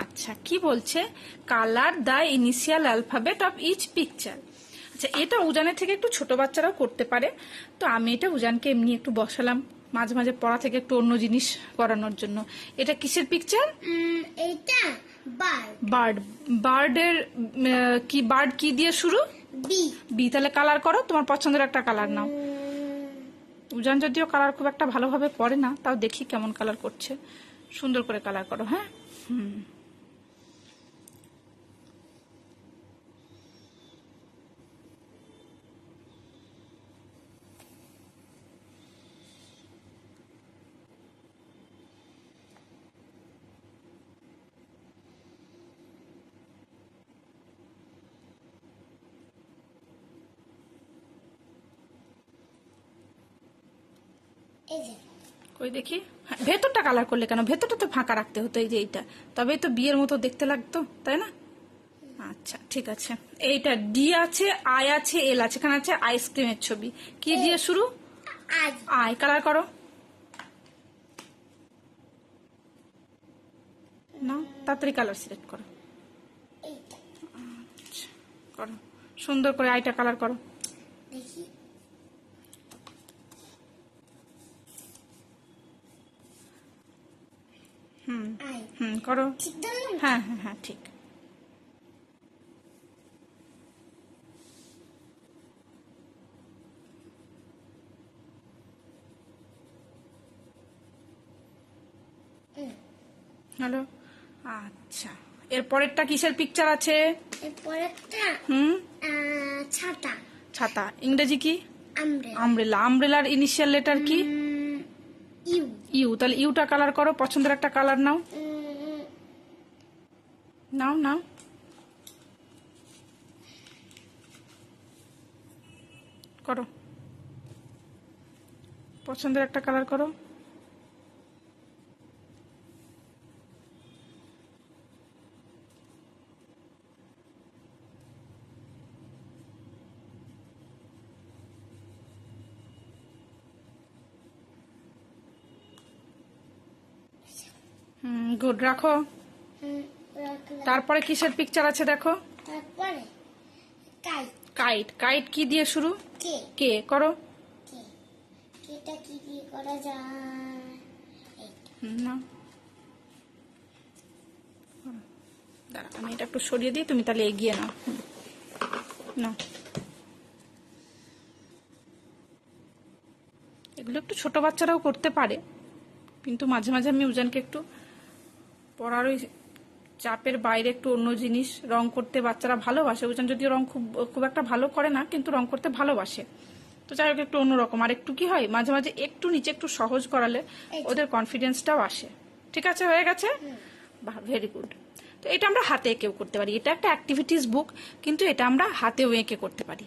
আচ্ছা কি বলছে? Colour the initial alphabet of each picture আচ্ছা এটা উজানের থেকে একটু ছোট বাচ্চারাও করতে পারে। তো আমি এটা উজানকে এমনি একটু বসালাম মাঝে মাঝে পড়া থেকে একটু অন্য জিনিস করানোর জন্য। এটা কিসের পিকচার বার বার্ড বার্ডের কি বার্ড কি দিয়ে শুরু? বি বি তাহলে কালার করো তোমার পছন্দের একটা কালার নাও। উজান যদিও কালার খুব একটা ভালোভাবে পড়ে না তাও দেখি কেমন কালার করছে। সুন্দর করে কালার করো হ্যাঁ? হুম। এই যে। কই দেখি ভেতরটা কালার করলে কেন? ভেতরটা তো ফাঁকা রাখতে হতো এই যে এইটা। তবেই তো বিয়ের মতো দেখতে লাগতো তাই না? আচ্ছা ঠিক আছে। এইটা ডি আছে আই আছে এল আছে এখানে আছে আইসক্রিমের ছবি। কি দিয়ে শুরু? আই কালার করো। না তাড়াতাড়ি কালার সিলেক্ট করো। আচ্ছা করো। সুন্দর করে আইটা কালার করো। দেখি। হুম হুম করো। হ্যাঁ হ্যাঁ হ্যাঁ ঠিক। হ্যালো? আচ্ছা। এর পরেরটা কিসের পিকচার আছে? একটা হুম? ছাতা। ছাতা। ইংরেজি কি? আমব্রেলা আমব্রেলার ইনিশিয়াল লেটার কি? ইউ। ইউ, তাহলে ইউটা কালার করো, পছন্দের একটা কালার নাও। নাও নাও। করো। পছন্দের একটা কালার করো। গুড রাখো। তারপরে কিসের পিকচার আছে দেখো? কাইট কাইট কি দিয়ে শুরু? কে করো। কেটা কি দিয়ে করা যায়? না। দাঁড়া আমি এটা একটু সরিয়ে দিই তুমি তাহলে এগিয়ে নাও। নাও এগুলো একটু ছোট বাচ্চারাও করতে পারে কিন্তু মাঝে মাঝে আমি উজানকে একটু পড়ার ওই চাপের বাইরে একটু অন্য জিনিস রং করতে বাচ্চারা ভালোবাসে। উজান যদিও রং খুব খুব একটা ভালো করে না কিন্তু রং করতে ভালোবাসে। তো যাই হোক একটু অন্যরকম আর একটু কি হয় মাঝে মাঝে একটু নিচে একটু সহজ করালে ওদের কনফিডেন্সটাও আসে। ঠিক আছে? হয়ে গেছে? বাহ ভেরি গুড তো এটা আমরা হাতে এঁকেও করতে পারি। এটা একটা অ্যাক্টিভিটিস বুক কিন্তু এটা আমরা হাতেও এঁকে করতে পারি।